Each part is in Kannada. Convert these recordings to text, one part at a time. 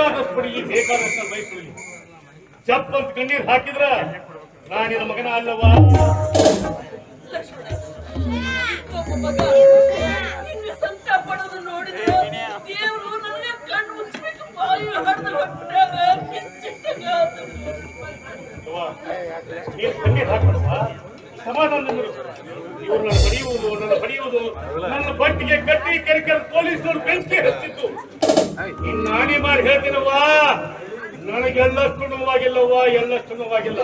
ಬೇಕಾದಷ್ಟು ಪಡಿ ಬೇಕಾದಷ್ಟು ಬಯಸಲಿ ಚಪ್ಪ ಅಂತ ಕಣ್ಣೀರ್ ಹಾಕಿದ್ರ ನಾನಿನ ಮಗನ ಅಲ್ಲವಾ ನನ್ನ ಬಡಿಯುವುದು ನನ್ನ ಬಡಿಯುವುದು ನನ್ನ ಬಟ್ಟಿಗೆ ಕಟ್ಟಿ ಕೆರೆ ಪೊಲೀಸರು ಬೆಂಕಿ ಹಚ್ಚಿತ್ತು. ನಾನೇ ಮಾಡಿ ಹೇಳ್ತೀನವ್ವ. ನನಗೆಲ್ಲಷ್ಟು ನೋವಾಗಿಲ್ಲವ್ವ, ಎಲ್ಲಷ್ಟು ನೋವಾಗಿಲ್ಲ.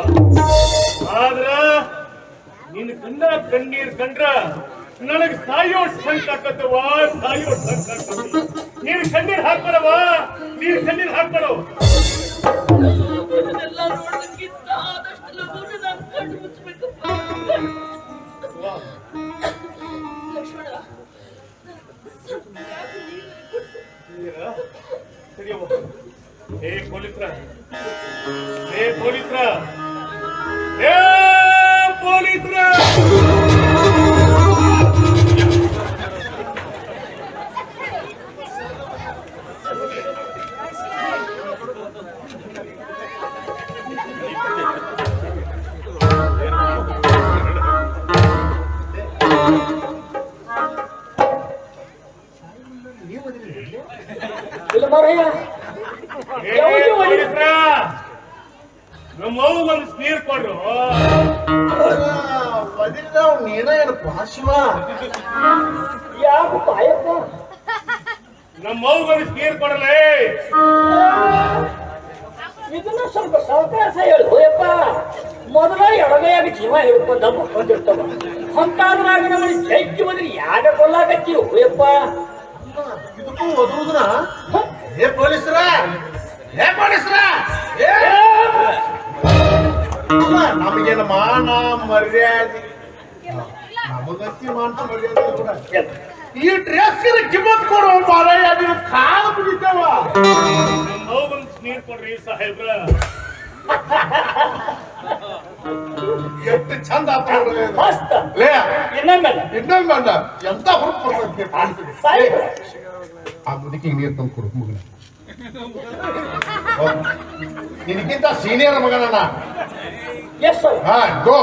ಆದ್ರ ನಿನ್ನ ಕಣ್ಣ ಕಣ್ಣೀರ್ ಕಂಡ್ರ ನನಗ್ ಸಾಯೋ ಸಂಕಟವ ಸಾಯೋ ಸಂಕಟ ನೀನು ಕಣ್ಣೀರ್ ಹಾಕ್ಬಾರವ ನೀನು ಕಣ್ಣೀರ್ ಮುಚ್ಚಬೇಕಪ್ಪ ಲಕ್ಷ್ಮಣ ಯಾಕೆ ನೀನು ಕೊಡ್ಸು? ಸರಿಯವ್ವ ಹೇ ಪೊಲೀಸ್ರ. ಹೇ ಪೊಲೀಸ್ರ. ಹೇ ಪೊಲೀಸ್ರ. ಯಾಕಪ್ಪ ಅಯ್ಯಪ್ಪ ನಮ್ಮ ಸ್ಕೀರ್ ಒಂದು ನೀರ್ ಕೊಡಲೇ ಇದನ್ನ ಸ್ವಲ್ಪ ಸಾವಕಾಶ ಹೇಳು ಹೋಯಪ್ಪ. ಮೊದಲ ಎಡಗೈಯಾಗಿ ಜೀವ ಹಿಡ್ಕೊಂಡ ಬಂದಿರ್ತಾವ ಅಂತಾದ್ರಾಗ ನಮ್ಮಲ್ಲಿ ಜೈಕಿ ಬಂದ್ರೆ ಯಾಗ ಕೊಲ್ಲಾಕತ್ತಿ ಹೋಯಪ್ಪ. ಇದಕ್ಕೂ ಒದರುದ್ರ ಹೇ ಪೊಲೀಸರ? ಹೇ ಪೊಲೀಸರ? ನಮಗೇನು ಮಾನ ಮರ್ಯಾದೆ ನಮಗತ್ತಿ ಮಾನ ಮರ್ಯಾದೆ ಕೂಡ ಈ ಡ್ರೆಸ್ ಕಿಮ್ಮತ್ ಕೊಡು ಮಾರಾಯ ನೀವು ಕಾಲು ಅವ್ವ ಒಂದು ನೀರ್ ಕೊಡ್ರಿ ಸಾಹೇಬ್ರ. ಎಷ್ಟು ಚಂದ ಮಸ್ತ್. ಲೇ ಇನ್ನೊಮ್ಮೆ ಎಂತ ಹುರುಪ್ ಕೊಡ್ಬೇಕು ಸಾಹೇಬ್ರ. ಆ ಮುದುಕಿ ನೀರು ತಂದು ಕೊಡು ಮಗನ ನಿನಗಿಂತ ಸೀನಿಯರ್ ಮಗನಣ್ಣ. ಎಸ್ ಸರ್ ಹಾ ಗೋ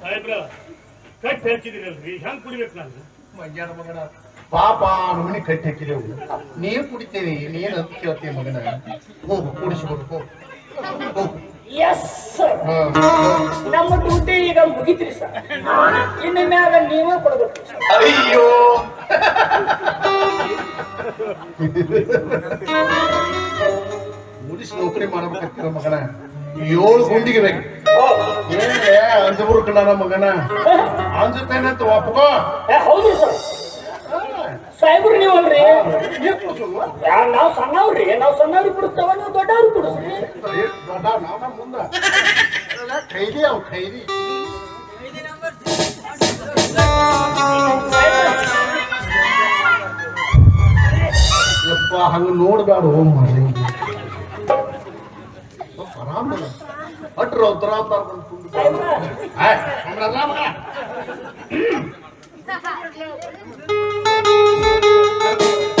ಸಾಹೇಬ್ರ ಕಟ್ಟಿ ಹಾಕಿದಿರಲ್ರಿ ಹೆಂಗ್ ಕುಡಿಬೇಕು ನಾನು? ಮಂಗ್ಯಾನ ಮಗನ. ಪಾಪ ಮನೆ ಕಟ್ಟಿ ಹಾಕಿದೆವು ನೀರು ಕುಡಿತೇವೆ ನೀನು ಅಂತ ಕೇಳ್ತೀವಿ ಮಗನ. ಹೋಗು ಕುಡಿಸ್ಬಿಡು ಹೋಗು. ಹೋಗು. ಎಸ್ ನಮ್ಮ ಡ್ಯೂಟಿ ಈಗ ಮುಗಿತ್ರಿ ಸರ್ ಇನ್ನು ಮ್ಯಾಗ ನೀವೇ ಕೊಡ್ಬೇಕು ಸರ್ ಅಯ್ಯೋ. ಮುಡಿಸಿ ನೌಕರಿ ಮಾಡ್ಬೇಕಾಗ್ತಿರ ಮಗನ. ಏಳು ಗುಂಡಿಗೆ ಬೇಕು. ಏನ್ಲೇ ಅಂಜಬುರು ಕಣ ಮಗನ. ಅಂಜುತ್ತೇನಂತ ಅಂತ ಏ, ಹೌದು ಸರ್ ಸಾಹೇಬ್ರು ನೀವಲ್ರಿ? ಯಾ- ನಾವ್ ಸಣ್ಣವ್ರಿ, ನಾವ್ ಸಣ್ಣವ್ರಿಗೆ ಬಿಡಿಸ್ತಾವ ನೀವು ದೊಡ್ಡವ್ರಿಗೆ ಬಿಡಿಸ್ರಿ ಖೈದಿ ಅವ್ ಯಪ್ಪ ಹಂಗ ನೋಡ್ಬೇಡ ಓ ಮನೆ ಆರಾಮ ಅಟ್ರ ಅಯ್ಯೋ Ha ha ha!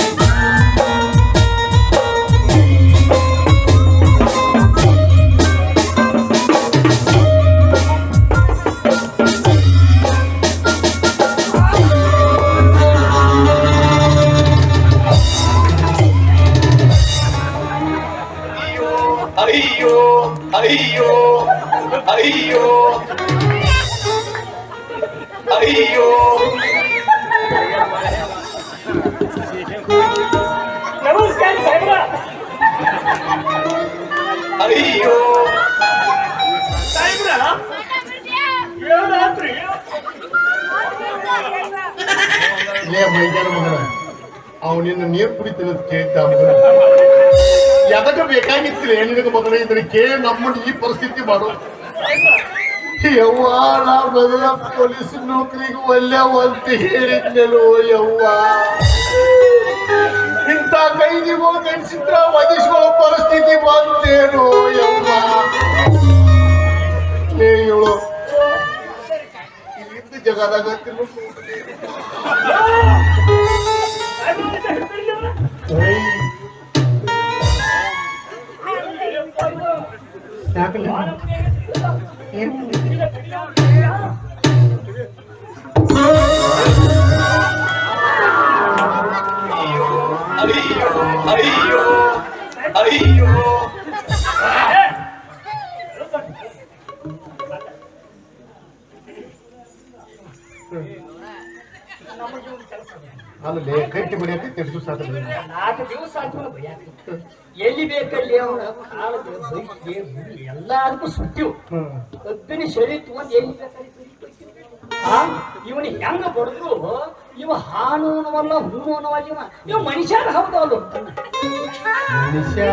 ಕೇಳಿದ್ದ ಮಗನ ಎದಕ್ಕೆ ಬೇಕಾಗಿತ್ತಿಲ್ಲ ನಿನಗೆ ಮಗನೇ ಇದನ್ನ ಕೇಳಿ ನಮ್ಮ ಈ ಪರಿಸ್ಥಿತಿ ಮಾಡೋ. ಯವ್ವ ನಾ ಮೊದಲ ಪೊಲೀಸ್ ನೌಕರಿಗೆ ಒಲ್ಲೆ ಅಂತ ಹೇಳಿದ್ನಲ್ಲೋ ಯವ್ವ. ಇಂಥ ಕೈದಿಗಳು ಗಣಿಸಿದ್ರ ವಧಿಸ್ಕೊಳ್ಳೋ ಪರಿಸ್ಥಿತಿ ಬಂತೇನೋ ಯವ್ವ. ಇವಳು, ಇಲ್ಲಿದ್ದ ಜಗದಾಗ ತಿನ್ನು ಆಮೇಲೆ ಎಲ್ಲಿ ಬೇಕಲ್ಲಿ ಅವನ ಕಾಲದ ಬೈಕ್ಗೆ ಬುಡಿ ಎಲ್ಲದಕ್ಕೂ ಸುಟ್ಟಿವು ಕಬ್ಬಿನ ಶರೀರ ತಗೊಂಡು ಎಲ್ಲಿ ಬೇಕಾದ್ರೆ ಆ? ಇವನು ಹೆಂಗ ಬಡದ್ರು ಇವ ಅನ್ನವಲ್ಲ ಹೂನು ಅನ್ನವಲ್ಲ ಇವ. ಇವ ಮನುಷ್ಯನ ಹೌದಲ್ಲ ಮನುಷ್ಯ?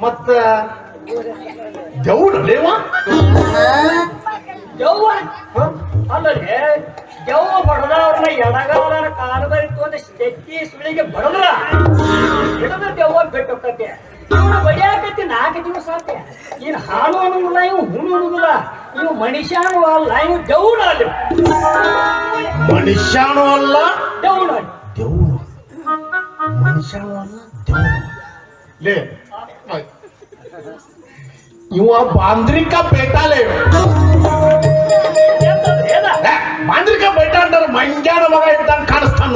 ಮತ್ತ ಜೌಡಲೇವ ಅಲ್ಲ ಅಲ್ಲದೆ ಯವ್ವ ಬಡದ ಅವ್ರನ್ನ ಎಡಗಾಲ ಕಾಲು ಬರಿತು ಅಂತ ಶಕ್ತಿ ಸುಳಿಗೆ ಬಡದ್ರ? ಹಿಡಿದ ದೆವ್ವ ಬಿಟ್ಟು ಹೋಗತ್ತೆ. ಇವನು ಬಡಿಯಾಕತ್ತಿ ನಾಲ್ಕು ದಿವಸ ಆತೆ ಇನ್ ಹಾಲು ಅನ್ನೋದಿಲ್ಲ ಇವ್ ಹುಣ್ಣು ಅನ್ನೋದಿಲ್ಲ. ಇವ್ ಮನುಷ್ಯನೂ ಅಲ್ಲ ಇವ್ ದೌಡ ಅಲ್ಲಿ ಮನುಷ್ಯನೂ ಅಲ್ಲ ದೌಡ ಅಲ್ಲಿ. ದೇವ್ರು ಮನುಷ್ಯನೂ ಅಲ್ಲ ಲೇ ಇವ ಬಾಂದ್ರಿಕ ಬೇಟಾಲೆ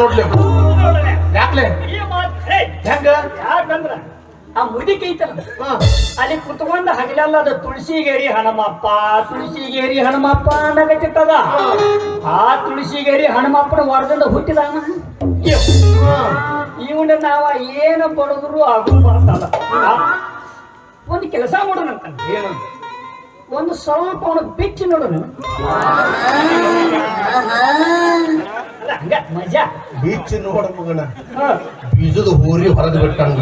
ನೋಡ್ಲಿ. ಯಾಕಲೇ? ಹೆಂಗ? ಯಾಕಂದ್ರ ಆ ಮುದಿ ಐತಲ್ಲ. ಅಲ್ಲಿ ಕುತ್ಕೊಂಡ ಹಗಲೆಲ್ಲ ಅದು ತುಳಸಿಗೇರಿ ಹನುಮಪ್ಪ ತುಳಸಿಗೇರಿ ಹನುಮಪ್ಪ ಅನ್ನಕತ್ತಿತ್ತದ. ಆ ತುಳಸಿಗೇರಿ ಹನುಮಪ್ಪನ ವರದಿಂದ ಹುಟ್ಟಿದಾನ ಹಾ. ಇವನ ನಾವ ಏನು ಬಡದ್ರು ಆಗು ಬರ್ತದ. ಒಂದು ಕೆಲಸ ಮಾಡೋಣಂತ. ಏನು ಒಂದು ಸ್ವಲ್ಪ ಅವನು ಬಿಚ್ಚಿ ನೋಡೋಣ. ಹಂಗ ಮಜಾ. ಬೀಚ್ ನೋಡ ಮಗನ. ಹಾ. ಬೀಜದ ಹೋರಿ ಹೊರದು ಬಿಟ್ಟಂಗ.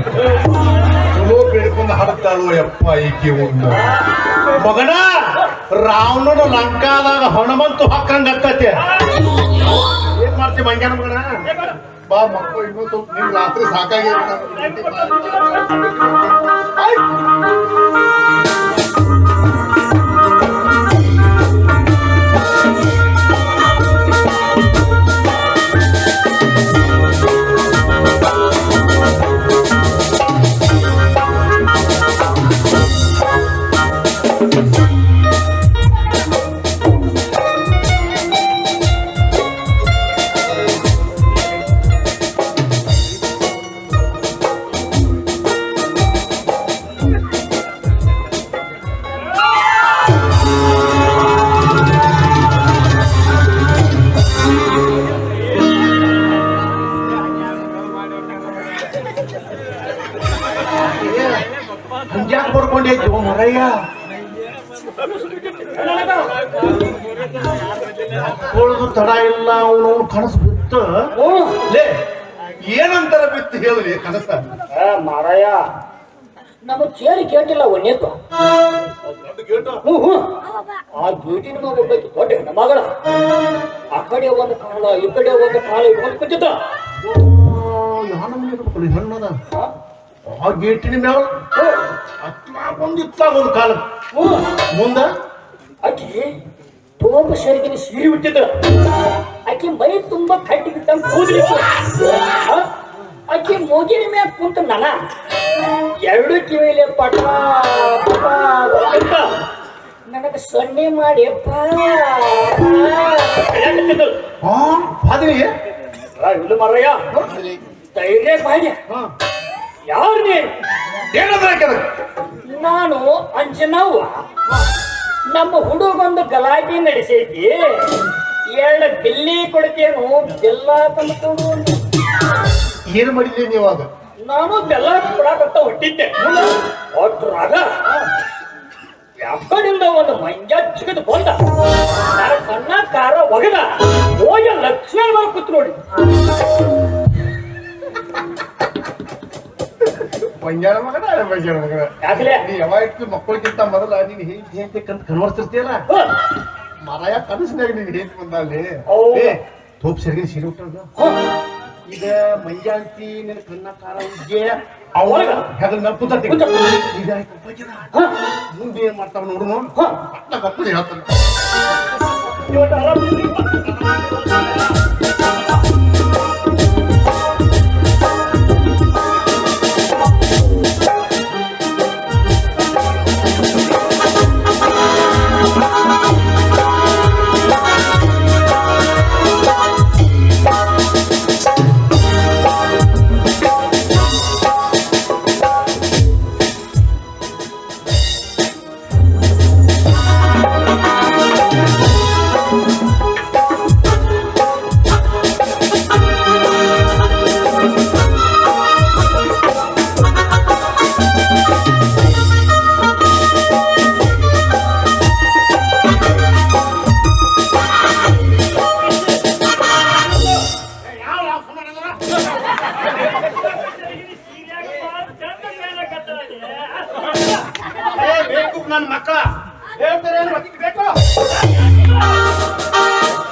ಚಲೋ ಬೇಡ್ಕೊಂಡು ಹಾಡ್ತಾಳು ಯಪ್ಪ ಈಕೆ ಒಂದು. ಮಗನ ರಾವಣನ ಲಂಕಾದಾಗ ಹಣಮಂತು ಹಾಕಂಗ ಆಗ್ತೈತೆ ಏನ್ ಮಾಡ್ತಿ ಮಂಗ್ಯಾನ ಮಗನ? ಬಾ ಮಕ್ಕಳು ಇನ್ನೂ ಸ್ವಲ್ಪ ನಿಮ್ ರಾತ್ರಿ ಸಾಕಾಗಿ ನಮ್ಮ ಚೇರಿ ಕೇಟಿಲ್ಲ ಒಣ್ಣೆದ್ದು ಹ್ಞೂ ಹ್ಞೂ ಆ ಗೇಟಿನ ಮಗ ಒಬ್ಬಾಕಿ ದೊಡ್ಡ ಹೆಣ್ಣು ಮಗಳ ಆ ಕಡೆ ಒಂದು ಕಾಲ ಈ ಕಡೆ ಒಂದು ಕಾಲ ಇಟ್ಕೊಂಡು ಕೂತಿದ್ದ. ನಾನು ಹೆಣ್ಣು ಆ? ಆ ಗೇಟಿನ ಮ್ಯಾಲ ಒಂದು ಕಾಲ ಹ್ಞೂ. ಮುಂದ ಆಕಿ ತೋಪ ಸೆರಗಿನ ಸೀರೆ ಬಿಟ್ಟಿದ್ದ ಆಕಿ ಮೈ ತುಂಬಾ ಕಟ್ಟಿ ಬಿಟ್ಟಂಗ ಕೂದಲಿತ್ತು. ಆ? ಆಕಿ ಮೂಗಿನ ಮ್ಯಾಗ ಕುಂತ ನನ. ಎರಡು ಕಿವಿಲೆ ಪಟ ಪಟ ಅಂತ ನನಗ ಸೊನ್ನೆ ಮಾಡಿ ಪಾ, ಪಾ ಕರೆಯಾಕತ್ತಿದ್ಳು. ಹಾ ಬಾದ್ರಿ ಆ, ಇಲ್ಲ ಮರಯ್ಯ. ಧೈರ್ಯ ಮಾಡಿ. ಯಾರು ನೀನು? ನಾನು ಅಂಜನವ್ವ. ನಮ್ಮ ಹುಡುಗೊಂದು ಗಲಾಟಿ ನಡೆಸೈತಿ. ಎರಡು ಬಿಲ್ಲಿ ಕೊಡ್ತೇನು ಬೆಲ್ಲ ತಂದು ಏನು ಮಾಡಿದ್ದೀನಿ ನೀವು ಅದ ನಾನು ಬೆಲ್ಲ ಕೊಡಾಕಂತ ಹೊಟ್ಟಿದ್ದೆ ಒಟ್ರಾಗ ಯಾಕಡಿಂದ ಒಂದು ಮಂಜ ಜಿಗದು ಬಂದ. ನನ್ನ ಕಣ್ಣ ಕಾರ ಒಗದ. ಹೋಗಿ ಲಕ್ಷ್ಮಣ ಮಾಡಿ ಕೂತ್ ನೋಡಿ. ಬಂಜಾರ ಮಗನ ಬಂಜಾರ ಮಗನ? ಯಾಕಲೇ? ನೀ ಯಾವಾಗ ಇಟ್ಟು ಮಕ್ಕಳಿಗಿಂತ ಮೊದಲ ನೀನ್ ಹೇಳ್ತಿ ಹೇಂತಿಕ್ಕಂತ ಕನ್ವರ್ತಿರ್ತೀಯಲ್ಲ ಮರಾಯ ಕನಸಿನಾಗ ನೀನ್ ಹೇಳ್ತಿ ಬಂದಲ್ಲಿ ತೋಪ್ ಸರಿಗೆ ಸೀರೆ ಉಟ್ಟದ ಈಗ ಮಂಜಾಂತಿ ನಿನ್ನ ಕನ್ನ ಉಜ್ಜೆ. ಅವಾಗ ಹೆಗಲ್ ಮೇಲೆ ಕೂತತಿ. ಮುಂದೆ ಏನ್ ಮಾಡ್ತಾವ ನೋಡು ಗಪ್ಪನೆ ಹೇಳ್ತಾನೆ. ಹೇಳ್ತಾರೆ ಬೇಕು?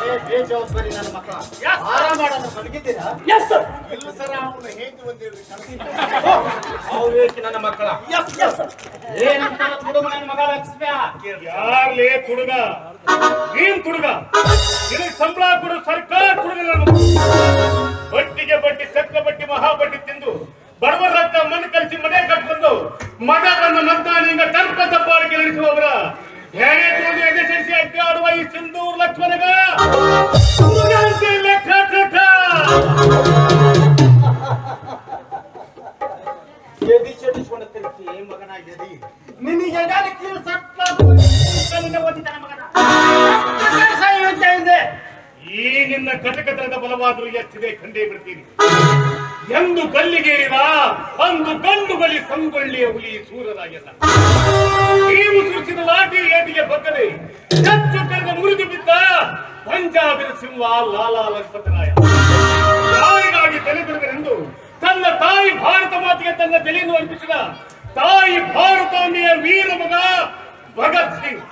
ಏ, ಬೇಜವಾಬ್ದಾರಿ ನನ್ನ ಮಕ್ಕಳ. ಆರಾಮ ಮಾಡೋಣ ಬದುಕಿದ್ದೀರಾ ಎಸ್ ಸರ್ ಇಲ್ಲ ಸರ್ ಅವನ ಹೇಗೆ ಬಂದಿರ್ರಿ ಅವ್ರು ನನ್ನ ಮಕ್ಕಳ? ಏನಂತ ಹುಡುಗ ನನ್ನ ಮಗ ಲಕ್ಷ್ಮ್ಯ ಯಾರ್ಲೇ ತುಡುಗ ನೀನ್ ತುಡುಗ ನಿನಗೆ ಸಂಬಳ ಕೊಡು ಸರ್ಕಾರ ತುಡುಗ ನನ್ನ ಮಗ. ಬಟ್ಟಿಗೆ ಬಡ್ಡಿ ಚಕ್ಕ ಬಡ್ಡಿ ಮಹಾ ಬಟ್ಟಿ ತಿಂದು ಬಡವರ ರಕ್ತ ಮಣ್ಣು ಕಲಿಸಿ ಮನೆ ಕಟ್ಕೊಂಡು ಮಗನ ಮದ್ದಾನಿಂದ ಕಲ್ಪ ತಪ್ಪಾಳಿಕೆ ನಡೆಸುವವರ ಹೇಗೆ ತೋದು ಎದೆಸರಿಸಿ ಅಡ್ಡಾಡುವ ಈ ಸಿಂಧೂರ್ ಲಕ್ಷ್ಮಣಗ. ಅಂತ ಲೆಕ್ಕ. ಎದಿ ಚೆಡಿಸ್ಕೊಂಡು ತಿರ್ತಿ ಮಗನ ಎದಿ. ನಿನಗೆ ಎದಾಲಿಕ್ಕೆ ಸಟ್ಲ ಓದಿದ್ದಾನೆ ಮಗನ. ಈ ನಿನ್ನ ಕಟಕತನದ ಬಲವಾದರೂ ಎಷ್ಟಿದೆ ಕಂಡೇ ಬಿಡ್ತೀನಿ. ಎಂದು ಕಲ್ಲಿಗೇರಿದ, ಅಂದು ಗಂಡು ಬಲಿ ಸಂಗೊಳ್ಳಿಯ ಹುಲಿ ಸೂರರಾಯಲ್ಲ ನೀವು ಸುರಿಸಿದ ಲಾಠಿ ಏಟಿಗೆ ಬಗ್ಗದೆ, ಚಚ್ಚು ಕರೆದ ಮುರಿದು ಬಿದ್ದ ಪಂಜಾಬಿನ ಸಿಂಹ ಲಾಲಾ ಲಜಪತರಾಯ. ತಾಯಿಗಾಗಿ ತಲೆ ಬಿಡುಗರೆಂದು ತನ್ನ ತಾಯಿ ಭಾರತ ಮಾತಿಗೆ ತನ್ನ ತಲೆಯನ್ನು ಅರ್ಪಿಸಿದ ತಾಯಿ ಭಾರತಾಂಬೆಯ ವೀರ ಮಗ ಭಗತ್ ಸಿಂಗ್.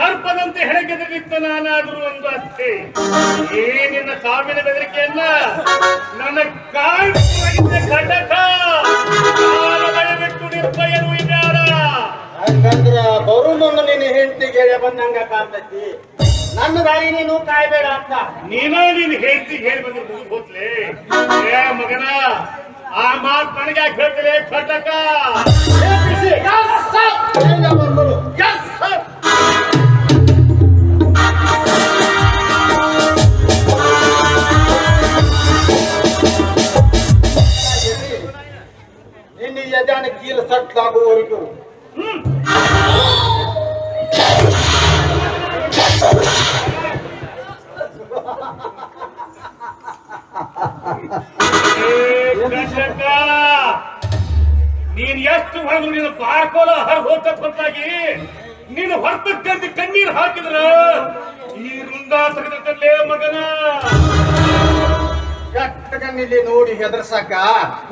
ಸರ್ಪದಂತೆ ಹೆಣಗೆದರಿದ್ದ ನಾನಾದರೂ ಒಂದು ಅಷ್ಟೇ ಏ ನಿನ್ನ ಕಾಮಿನ ಬೆದರಿಕೆಯನ್ನ ನನ್ನ ಕಾಯ್ದ ಘಟಕ. ಬಿಟ್ಟು ನಿರ್ಭಯನು ಇದ್ದಾರ. ಹಂಗಂದ್ರ ನೀನು ನಿನ್ನ ಹೆಂಡತಿಗೆ ಬಂದಂಗ ಕಾಣ್ತೈತಿ. ನನ್ನ ದಾರಿ ನೀನು ಕಾಯ್ಬೇಡ ಅಂತ. ನೀನ ನೀನು ಹೆಂಡತಿ ಹೇಳಿ ಬಂದ್ರೆ ಗೊತ್ತಲೇ ಏ ಮಗನ ಆ ಮಾತು ನನಗೆ ಯಾಕೆ ಹೇಳ್ತಿಲೆ ಘಟಕ? sir. ಕೀಲು ಸಟ್ಲಾಗುವವರೆಗೂ. ನೀನ್ ಎಷ್ಟು ಹೊಡೆದ್ರು ನೀನು ಬಾರ್ಕೋಲ ಹರ್ ಹೊತ್ತಾಗಿ ನೀನು ಹೊರತಕ್ಕಂತ ಕಣ್ಣೀರ್ ಹಾಕಿದ್ರ ಈ ವೃಂದಾಸಕದಲ್ಲೇ ಮಗನ. ಕಟ್ಟಗನ್ನಿಲ್ಲಿ ನೋಡಿ ಹೆದರ್ಸಕ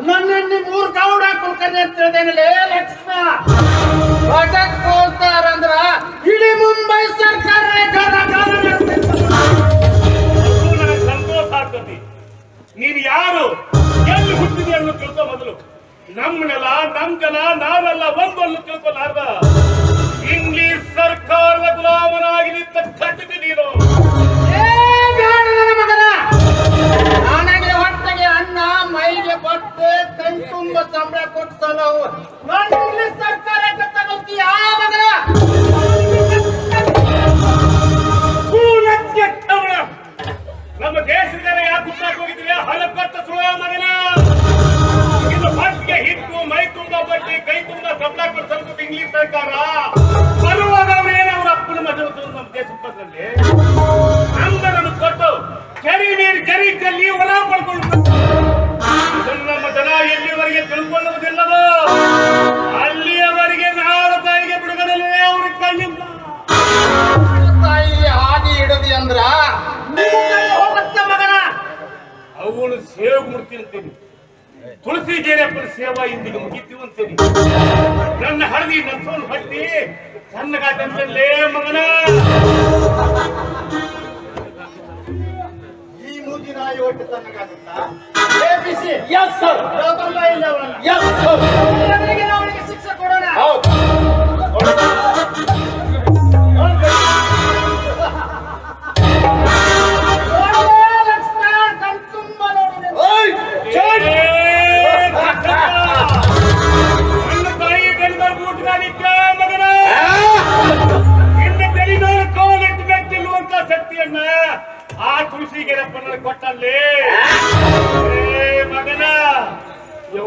ನನ್ನಲ್ಲಿ ಮೂರ್ ಗೌಡ ಕುಲ್ಕರ್ಣಿ ಅಂತ ತಿಳಿದೇನಲೇ ಲಕ್ಷ್ಮ? ಬಜೆಟ್ ಕೋಲ್ತಾರಂದ್ರ ಇಡೀ ಮುಂಬೈ ಸರ್ಕಾರ ನನಗೆ ಸಂತೋಷ ಆಗ್ತದೆ. ನೀನು ಯಾರು? ಎಲ್ಲಿ ಹುಟ್ಟಿದೆ ಅನ್ನೋ ತಿಳ್ಕೊ ಮೊದಲು. ನಮ್ಮ ನೆಲ ನಮ್ ಜನ ನಾವೆಲ್ಲ ಒಂದು ಅನ್ನು ತಿಳ್ಕೊಲಾರ್ದ. ಇಂಗ್ಲಿಷ್ ಸರ್ಕಾರದ ಗುಲಾಮನಾಗಿ ನಿಂತ ಕಟ್ಟಿದೆ ನೀನು. ತುಂಬ ಸಂಬಳ ಕೊಟ್ಟು ನಾವು ಇಂಗ್ಲಿಷ್ ಸರ್ಕಾರ ತಗೋತೀಯ ಮಗನ? ಕೂಲಕ್ಕೆ ಕವಳ. ನಮ್ಮ ಯಾಕೆ ಹೋಗಿದ್ರೆ ಹಲಕಟ್ಟ ಸುಳ ಮಗನ. ಇದು ಹೊಟ್ಟಿಗೆ ಹಿಟ್ಟು, ಮೈ ತುಂಬ ಬಟ್ಟೆ, ಕೈ ತುಂಬ ಸಂಬಳ ಕೊಟ್ಟು ಇಂಗ್ಲಿಷ್ ಸರ್ಕಾರ. ನಿನ್ನ ಸೇವೆ ಮಾಡ್ತೀನಿ ಅಂತೀನಿ. ತುಳಸಿ ಜೇನಪ್ಪನ ಸೇವಾ ಇಂದಿಗೆ ಮುಗಿತೀವಿ ಅಂತೀನಿ. ನನ್ನ ಹಳದಿ ನಸೋನ್ ಹಟ್ಟಿ ಸಣ್ಣಗಾತಂತಲ್ಲೇ ಮಗನ. ಈ ಮೂಗಿ ನಾಯಿ ಒಟ್ಟು ತನ್ನಗಾಗುತ್ತಾ ಎಸ್ ಸರ್ ಇಲ್ಲ ಎಸ್ ಸರ್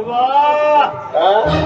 ಯವ್ವ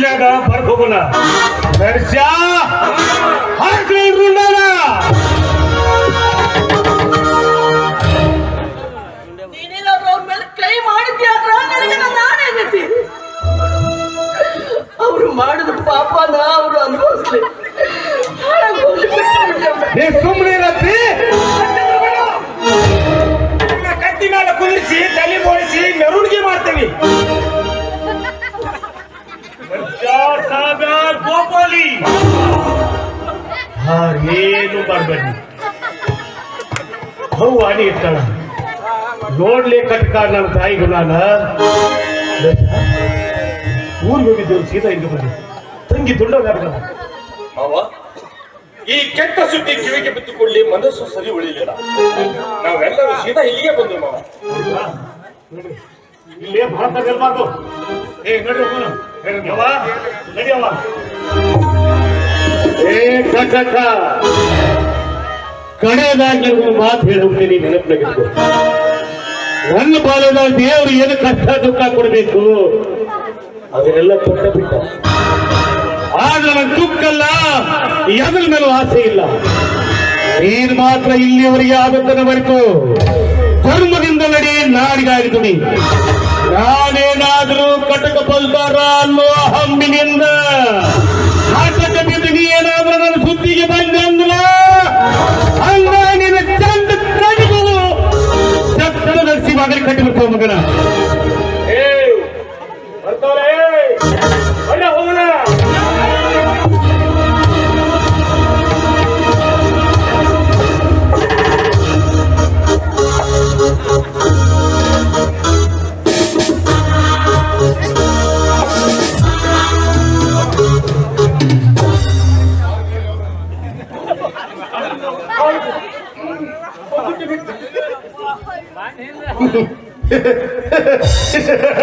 ಜಪ್ತ ಜೈಲ್ನಾಗ ಬರ್ಬೋಗೋಣ ನರ್ಸ ನೀನೇನಾದ್ರೂ ಅವ್ರ ಮಾಡಿದ ಪಾಪನ ಅವರು ಅನುಭವಿಸ್ಲಿ. ನೀ ಬಿಟ್ಟು ಬಿಡಿ ಕಟ್ಟಿ ಮೇಲೆ ಕುದಿಸಿ ತಲೆ ಬೋಳಿಸಿ ಮೆರವಣಿಗೆ ಮಾಡ್ತೇವೆ. ಗೋಪಾಲಿ! ಏನು ಮಾಡಬೇಡಿ ಹೌ ಅಣಿ ಇರ್ತಾಳ. ನೋಡ್ಲಿ ಕಟ್ಕ ನನ್ನ ತಾಯಿಗೂ ನಾನು. ಊರಿಗೆ ಹೋಗಿದ್ದೇವೆ ಸೀದಾ ಹಿಂದೆ ಬಂದ. ತಂಗಿ ದುಡ್ಡ ಈ ಕೆಟ್ಟ ಸುದ್ದಿ ಕಿವಿಗೆ ಬಿತ್ತುಕೊಳ್ಳಿ ಮನಸ್ಸು ಸರಿ ಉಳಿಲಿಲ್ಲ. ನಾವೆಲ್ಲರೂ ಸೀದಾ ಇಲ್ಲಿಗೆ ಬಂದು ಮಾವ. ಇಲ್ಲೇ ಭಾರತ ಗೆಲ್ಬಾರ್ದು ಏ ನಡಿಯವ್ವ ನಡಿಯವ್ವ ಕಡೆಯದಾಗಿ ಒಂದು ಮಾತು ಹೇಳುತ್ತೇನೆ ನೆನಪಿನಗಿತ್ತು ನನ್ನ ಬಾಲದ ದೇವರು ಏನು ಕಷ್ಟ, ದುಃಖ ಕೊಡಬೇಕು? ಅದನ್ನೆಲ್ಲ ಕೊಟ್ಟ ಬಿಟ್ಟ ಆದ್ರೆ ನನ್ನ ದುಃಖಲ್ಲ ಎದ್ರ ಮೇಲೂ ಆಸೆ ಇಲ್ಲ. ನೀನು ಮಾತ್ರ ಇಲ್ಲಿವರಿಗೆ ಆಗುತ್ತದೆ ಬರೆತು ಧರ್ಮದಿಂದ ನಡಿ, ನಾಡಿಗಾಗಿ ದುಡಿ. ನಾನೇನಾದ್ರೂ ಕಟಕ ಬಲ್ದಾರ ಅನ್ನೋ ಹಮ್ಮಿನಿಂದ ನಾಟಕ ಬಿದ್ದು ನೀ ಏನಾದ್ರೂ ನನ್ನ ಸುದ್ದಿಗೆ